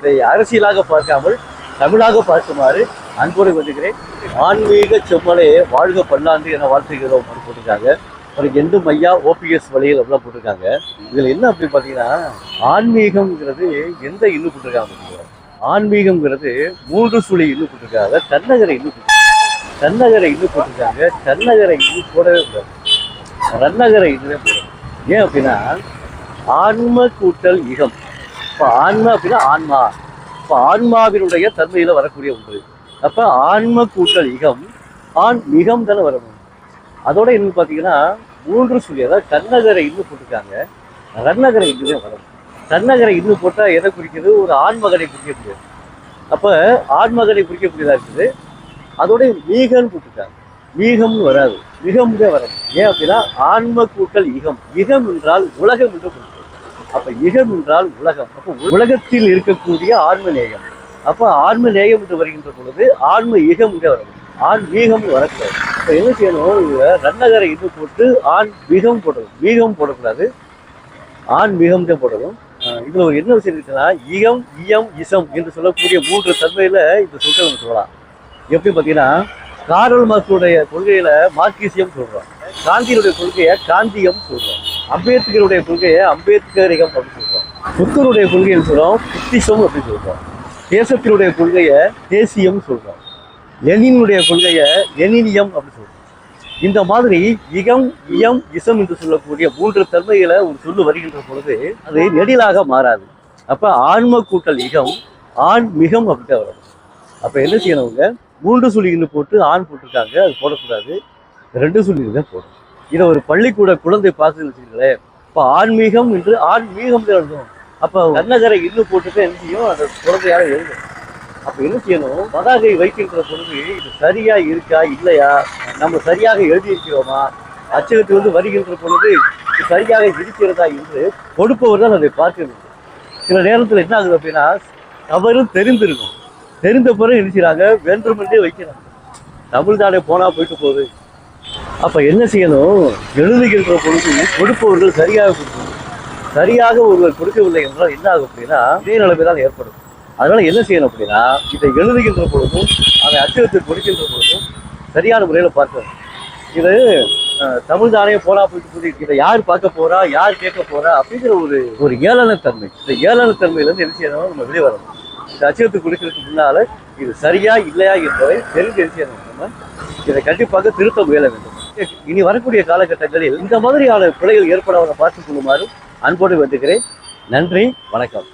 இதை அரசியலாக பார்க்காமல் தமிழாக பார்க்குமாறு அன்போடு வந்துக்கிறேன் ஆன்மீக செம்மலே வாழ்க பல்லாண்டு என வாழ்த்துகிறோம் போட்டிருக்காங்க. அப்புறம் எந்த மையா ஓபிஎஸ் வழியில் அப்படிலாம் போட்டிருக்காங்க. இதில் என்ன அப்படி பார்த்தீங்கன்னா ஆன்மீகம்ங்கிறது எந்த இன்னும் போட்டிருக்காங்க ஆன்மீகம்ங்கிறது மூன்று சுழி இன்னும் போட்டிருக்காங்க. தன்னகரை இன்னும் போட்டிருக்காங்க. தன்னகரை இன்னும் போட்டிருக்காங்க. தன்னகரை இன்னும் போடவே கூடாது ரன்னகரை இன்னுமே போடணும் ஏன் அப்படின்னா ஆன்ம கூட்டல் இகம். இப்போ ஆன்மா அப்படின்னா ஆன்மா. இப்போ ஆன்மாவினுடைய தன்மையில் வரக்கூடிய ஒன்று. அப்போ ஆன்ம கூட்டல் இகம் ஆண் மிகம் தானே வரணும். அதோட இன்னும் பார்த்தீங்கன்னா மூன்று சொல்லி அதாவது தன்னகரை இன்னும் போட்டிருக்காங்க. ரன்னகரை இன்னுமே வரணும். தன்னகரை இன்னும் போட்டால் எதை குறிக்கிறது? ஒரு ஆண்மகனை குறிக்கக்கூடியது அப்போ ஆண்மகனை குறிக்கக்கூடியதாக இருக்குது. அதோட மீகன்னு போட்டிருக்காங்க. மீகம்னு வராது. மிகம் தான் ஏன் அப்படின்னா ஆன்ம கூட்டல் இகம். இகம் என்றால் உலகம் என்று குறிக்கிறது அப்ப இகம் என்றால் உலகம். அப்போ உலகத்தில் இருக்கக்கூடிய ஆன்ம நேயம் அப்ப ஆன்ம நேயம் என்று வருகின்ற பொழுது ஆன்ம இகம் இங்கே வரணும் ஆண் வரக்கூடாது. இப்போ என்ன செய்யணும்? ரன்னகரை இது போட்டு ஆண் மிகம் போடணும். மீகம் போடக்கூடாது. ஆண் மிகம் தான் போடணும். இதில் இதுல ஒரு என்ன விஷயம் இருக்குன்னா இகம் இயம் இசம் என்று சொல்லக்கூடிய மூன்று தன்மையில இந்த சொற்கள் நம்ம சொல்லலாம். எப்படி பார்த்தீங்கன்னா காரல் மார்க்ஸுடைய கொள்கையில மார்க்சியம் சொல்றோம். காந்தியினுடைய கொள்கையை காந்தியம் சொல்றோம். அம்பேத்கருடைய கொள்கையை அம்பேத்கரிகம் அப்படின்னு சொல்றோம். புத்தருடைய கொள்கைன்னு சொல்றோம் புத்திசம் அப்படின்னு சொல்றோம். தேசத்தினுடைய கொள்கையை தேசியம் சொல்றோம். லெனினுடைய கொள்கையை லெனினியம் அப்படின்னு சொல்றோம். இந்த மாதிரி இகம் இயம் இசம் என்று சொல்லக்கூடிய மூன்று தன்மைகளை ஒரு சொல்லு வருகின்ற பொழுது அது நெடிலாக மாறாது. அப்ப ஆன்ம கூட்டல் இகம் ஆண் மிகம் அப்படின்ட்டு வரும். அப்ப என்ன செய்யணுங்க மூன்று சுழின்னு போட்டு ஆண் போட்டிருக்காங்க அது போடக்கூடாது. ரெண்டு சுழின்னு தான் போடணும். இதை ஒரு பள்ளிக்கூட குழந்தை பார்த்து வச்சுக்கங்களேன் இப்போ ஆன்மீகம் என்று ஆன்மீகம் தான் எழுதும் அப்போ கண்ணகரை இன்னும் போட்டுட்டு என்ன செய்யும்? அந்த குழந்தையாக எழுதும் அப்போ என்ன செய்யணும்? பதாகை வைக்கின்ற பொழுது இது சரியா இருக்கா இல்லையா? நம்ம சரியாக எழுதியிருக்கிறோமா? அச்சகத்தில் வந்து வருகின்ற பொழுது இது சரியாக இருக்கிறதா என்று கொடுப்பவர் தான் அதை பார்க்கிறது சில நேரத்தில் என்ன ஆகுது அப்படின்னா தவறு தெரிந்திருக்கும். தெரிந்த பிறகு நினைச்சுறாங்க வேண்டுமென்றே வைக்கிறாங்க. தமிழ் தானே போனால் போயிட்டு போகுது. அப்போ என்ன செய்யணும்? எழுதுகின்ற பொழுது கொடுப்பவர்கள் சரியாக கொடுக்கணும். சரியாக ஒருவர் கொடுக்கவில்லை என்றால் என்ன ஆகும் அப்படின்னா இதே நிலைமை தான் ஏற்படும். அதனால் என்ன செய்யணும் அப்படின்னா இதை எழுதுகின்ற பொழுதும் அதை அச்சகத்தில் கொடுக்கின்ற பொழுதும் சரியான முறையில் பார்க்கணும். இது தமிழ் தானே போனா போயிட்டு போகுது. இதை யார் பார்க்க போறா? யார் கேட்க போறா? அப்படிங்கிற ஒரு ஒரு ஏளனத்தன்மை. இந்த ஏளனத்தன்மையிலேருந்து என்ன செய்யணும்? நம்ம வெளியே வரணும். இந்த அச்சகத்துக்கு கொடுக்கறதுக்கு முன்னால இது சரியா இல்லையா என்பதை தெரிந்து நம்ம இதை கண்டிப்பாக திருத்த முயல வேண்டும். இனி வரக்கூடிய காலகட்டங்களில் இந்த மாதிரியான பிழைகள் ஏற்படாத பார்த்துக் கொள்ளுமாறு அன்போடு வேண்டுகிறேன். நன்றி வணக்கம்.